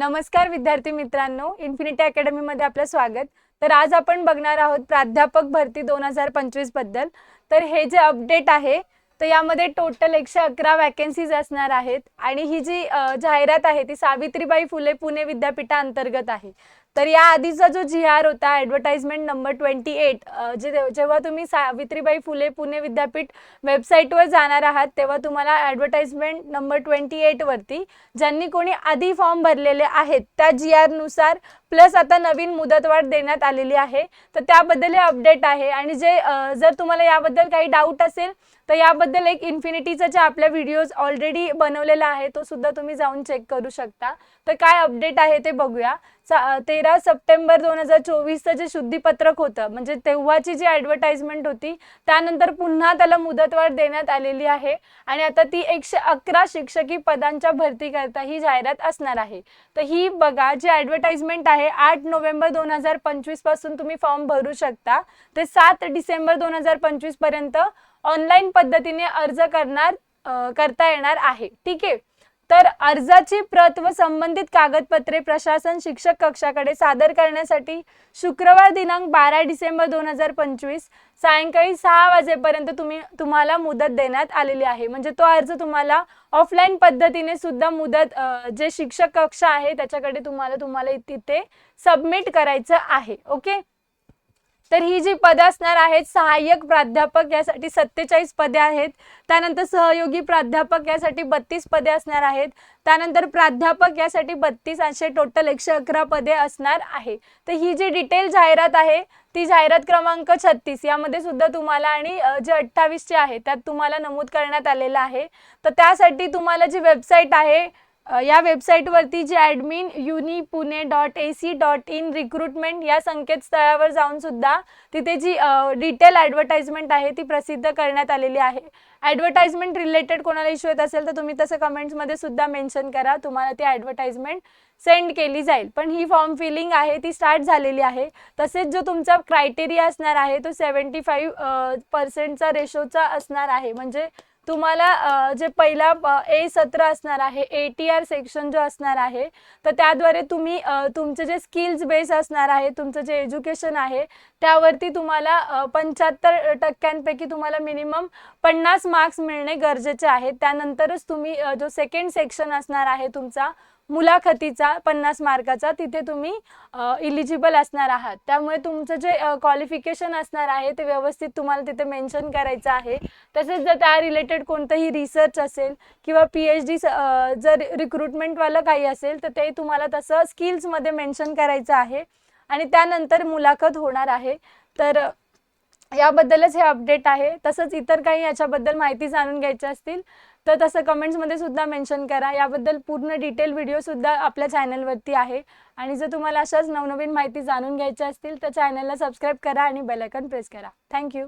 नमस्कार विद्यार्थी मित्रांनो इन्फिनिटी अकॅडमीमध्ये आपलं स्वागत. तर आज आपण बघणार आहोत प्राध्यापक भरती दोन हजार पंचवीसबद्दल. तर हे जे अपडेट आहे तर यामध्ये टोटल एकशे अकरा वॅकन्सीज असणार आहेत. आणि ही जी जाहिरात आहे ती सावित्रीबाई फुले पुणे विद्यापीठाअंतर्गत आहे. तर या आधीचा जो जी आर होता ॲडव्हर्टाइजमेंट नंबर ट्वेंटी एट जे जेव्हा तुम्ही सावित्रीबाई फुले पुणे विद्यापीठ वेबसाईटवर जाणार आहात तेव्हा तुम्हाला ॲडव्हर्टाइजमेंट नंबर ट्वेंटी एटवरती ज्यांनी कोणी आधी फॉर्म भरलेले आहेत त्या जी आरनुसार प्लस आता नवीन मुदतवाढ देण्यात आलेली आहे. तर त्याबद्दल हे अपडेट आहे. आणि जे जर तुम्हाला याबद्दल काही डाऊट असेल तर याबद्दल एक इन्फिनिटीचा जे आपल्या व्हिडिओज ऑलरेडी बनवलेला आहे तो सुद्धा तुम्ही जाऊन चेक करू शकता. तर काय अपडेट आहे ते बघूया. ते तेरा सप्टेंबर दोन हजार चोवीसचं जे शुद्धीपत्रक होतं म्हणजे तेव्हाची जी ॲडव्हर्टाइजमेंट होती त्यानंतर पुन्हा त्याला मुदतवाढ देण्यात आलेली आहे आणि आता ती एकशे अकरा शिक्षकी पदांच्या भरतीकरता ही जाहिरात असणार आहे. तर ही बघा जी ॲडव्हर्टाइजमेंट आहे आठ नोव्हेंबर दोन हजार पंचवीसपासून तुम्ही फॉर्म भरू शकता. ते सात डिसेंबर दोन हजार पंचवीसपर्यंत ऑनलाईन पद्धतीने अर्ज करणार करता येणार आहे. ठीक आहे? तर अर्जाची प्रत व संबंधित कागदपत्रे प्रशासन शिक्षक कक्षाकडे सादर करण्यासाठी शुक्रवार दिनांक बारा डिसेंबर दोन हजार पंचवीस सायंकाळी सहा वाजेपर्यंत तुम्ही तुम्हाला मुदत देण्यात आलेली आहे. म्हणजे तो अर्ज तुम्हाला ऑफलाईन पद्धतीने सुद्धा मुदत जे शिक्षक कक्षा आहे त्याच्याकडे तुम्हाला तुम्हाला तिथे सबमिट करायचं आहे. ओके तर ही जी पदे असणार आहेत सहाय्यक प्राध्यापक यासाठी सत्तेचाळीस पदे आहेत त्यानंतर सहयोगी प्राध्यापक यासाठी बत्तीस पदे असणार आहेत त्यानंतर प्राध्यापक यासाठी बत्तीस असे टोटल एकशे अकरा पदे असणार आहे. तर ही जी डिटेल जाहिरात आहे ती जाहिरात क्रमांक छत्तीस यामध्ये सुद्धा तुम्हाला आणि जे अठ्ठावीसचे आहे त्यात तुम्हाला नमूद करण्यात आलेलं आहे. तर त्यासाठी तुम्हाला जी वेबसाईट आहे या वेबसाईटवरती जी admin uni Pune dot A C dot in recruitment या संकेतस्थळावर जाऊन सुद्धा तिथे जी डिटेल ॲडव्हर्टाइजमेंट आहे ती प्रसिद्ध करण्यात आलेली आहे. ॲडव्हर्टाइजमेंट रिलेटेड कोणाला इश्यू येत असेल तर तुम्ही तसं कमेंट्समध्ये सुद्धा मेन्शन करा. तुम्हाला ती ॲडव्हर्टाइजमेंट सेंड केली जाईल. पण ही फॉर्म फिलिंग आहे ती स्टार्ट झालेली आहे. तसेच जो तुमचा क्रायटेरिया असणार आहे तो सेवन्टी फाईव्ह पर्सेंटचा रेशोचा असणार आहे. म्हणजे तुम्हाला जे पहिला ए सत्र असणार आहे ए टी आर सेक्शन जो असणार आहे तर त्याद्वारे तुम्ही तुमचे जे स्किल्स बेस असणार आहे तुमचं जे एज्युकेशन आहे त्यावरती तुम्हाला पंच्याहत्तर टक्क्यांपैकी तुम्हाला मिनिमम पन्नास मार्क्स मिळणे गरजेचे आहे. त्यानंतरच तुम्ही जो सेकंड सेक्शन असणार आहे तुमचा मुलाखतीचा पन्नास मार्काचा तिथे तुम्ही इलिजिबल असणार आहात. त्यामुळे तुमचं जे क्वालिफिकेशन असणार आहे ते व्यवस्थित तुम्हाला तिथे मेन्शन करायचं आहे. तसेच जर त्या रिलेटेड कोणतंही रिसर्च असेल किंवा पी एच डी जर रिक्रुटमेंटवालं काही असेल तर ते तुम्हाला तसं स्किल्समध्ये मेन्शन करायचं आहे. आणि त्यानंतर मुलाखत होणार आहे. तर याबद्दलच हे अपडेट आहे. तसंच इतर काही याच्याबद्दल माहिती जाणून घ्यायची असतील तर तसं कमेंट्समध्ये सुद्धा मेन्शन करा. याबद्दल पूर्ण डिटेल व्हिडिओसुद्धा आपल्या चॅनलवरती आहे. आणि जर तुम्हाला अशाच नवनवीन माहिती जाणून घ्यायच्या असतील तर चॅनलला सबस्क्राईब करा आणि बेलायकन प्रेस करा. थँक्यू